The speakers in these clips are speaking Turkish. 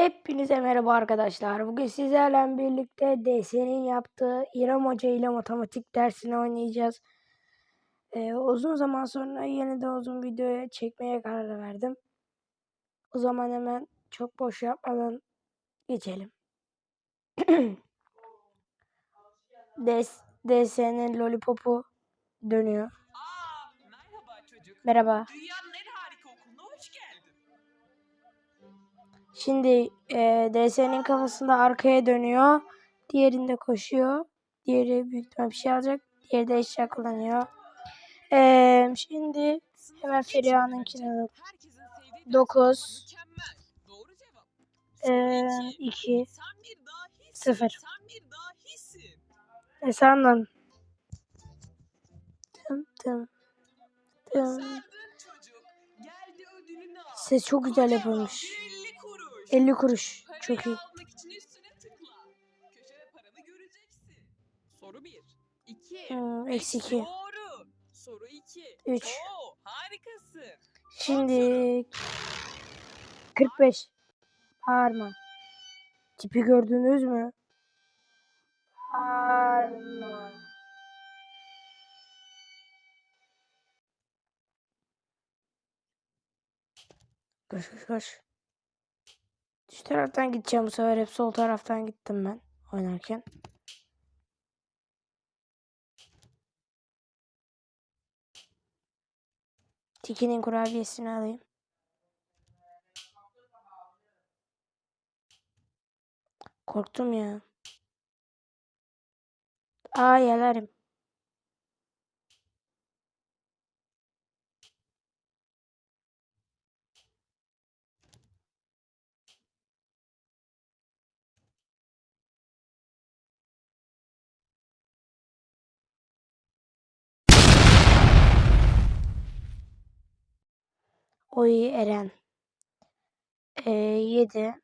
Hepinize merhaba arkadaşlar. Bugün sizlerle birlikte DS'nin yaptığı İrem Hoca ile matematik dersini oynayacağız. Ee, uzun zaman sonra yeniden uzun videoya çekmeye karar verdim. O zaman hemen çok boş yapmadan geçelim. DS, DS'nin lollipopu dönüyor. Aa, merhaba çocuk. Merhaba. Dünyanın Şimdi e, DS'nin kafasında arkaya dönüyor. Diğerinde koşuyor. Diğeri büyük bir şey alacak. Diğeri de eşya kullanıyor. E, şimdi hemen Feriha'nınkini alalım. Herkesin sevdiği Dokuz. ders mükemmel. Doğru cevap. Ses çok güzel yapılmış. 50 kuruş. 50 kuruş. Parayı Çok iyi. Soru 1. 2. Hmm, eksi 2. Doğru. Soru 2. Üç. Oo, harikasın. Şimdi 45. Parma. Tipi gördünüz mü? Parma. Koş koş koş. Şu taraftan gideceğim bu sefer. Hep sol taraftan gittim ben oynarken. Tiki'nin kurabiyesini alayım. Korktum ya. Aa yelerim. Oy Eren. Ee, 7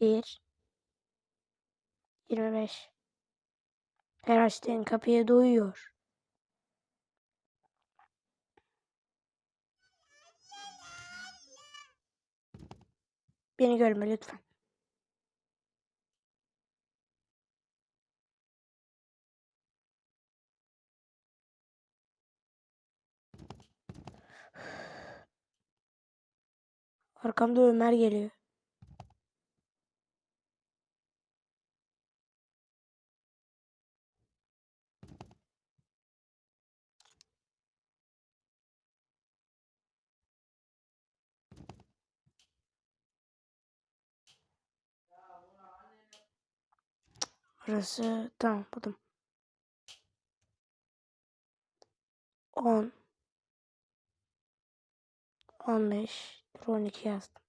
1 25 Her açtığın kapıya doyuyor. Beni görme lütfen. Arkamda Ömer geliyor. Burası tamam buldum. 10 15 dur 12 yazdım.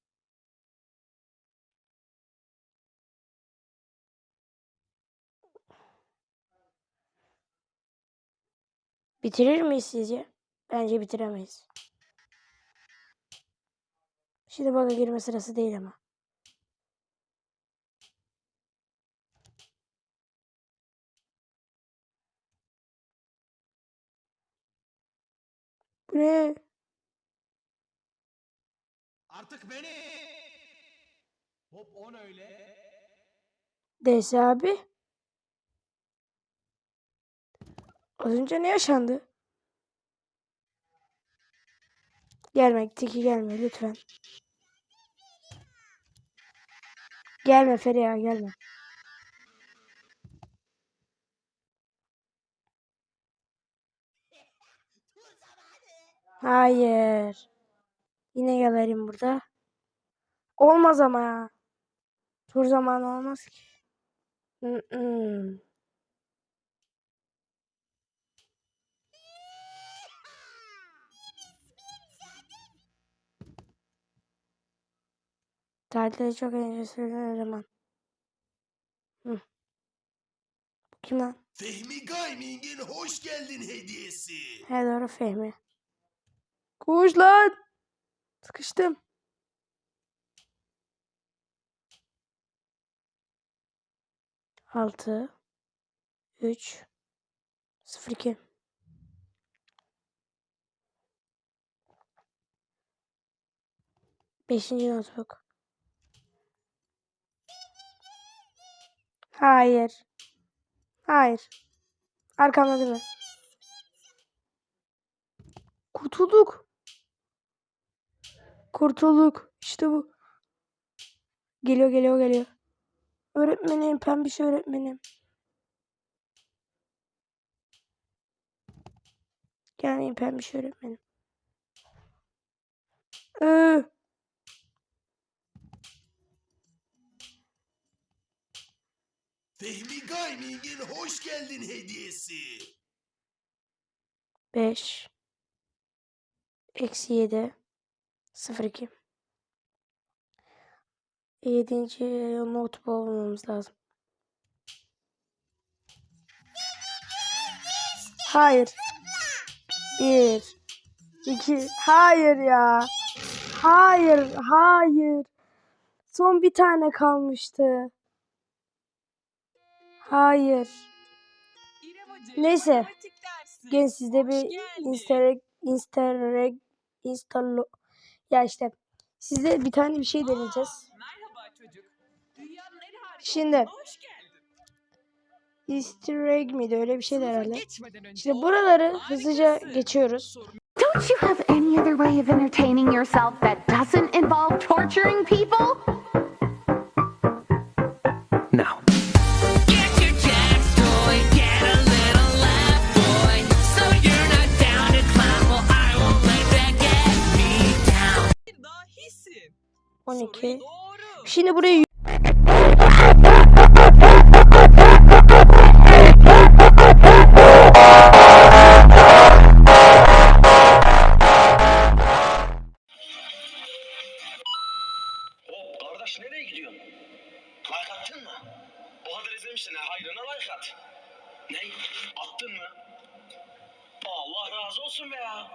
Bitirir miyiz sizce? Bence bitiremeyiz. Şimdi baka girme sırası değil ama. Bu ne? Artık beni. Hop on öyle. DS abi. Az önce ne yaşandı? Gelme, Tiki gelme lütfen. Gelme Feriha gelme. Hayır. Yine gelirim burada. Olmaz ama ya. Tur zamanı olmaz ki. Mm-mm. Tatilde çok eğlenceli söylenen eleman. Hı. Kim lan? Fehmi Gaming'in hoş geldin hediyesi. He doğru Fehmi. Koş lan. Sıkıştım. Altı. Üç. Sıfır iki. Beşinci notebook. Hayır. Hayır. Arkamda değil mi? Kurtulduk. Kurtulduk. İşte bu. Geliyor geliyor geliyor. Öğretmenim pembiş öğretmenim. Yani pembiş öğretmenim. Ee, Fehmi Gaming'in hoş geldin hediyesi. 5 eksi 7 0 2 Yedinci not bulmamız lazım. Hayır. Bir. iki. Hayır ya. Hayır. Hayır. Son bir tane kalmıştı. Hayır. Neyse. matematik dersi. Gen sizde bir install install installo ya işte sizde bir tane bir şey deneyeceğiz. Şimdi-. Easter egg miydi öyle bir Sınıfa herhalde. o buraları hızlıca geçiyoruz. Don't you have any other way of entertaining yourself that doesn't involve torturing people? 12. Soru doğru. Şimdi buraya Hop kardeş nereye gidiyorsun? Like attın mı? O kadar izlemişsin ha hayrına like at. Ne? Attın mı? Allah razı olsun be ya.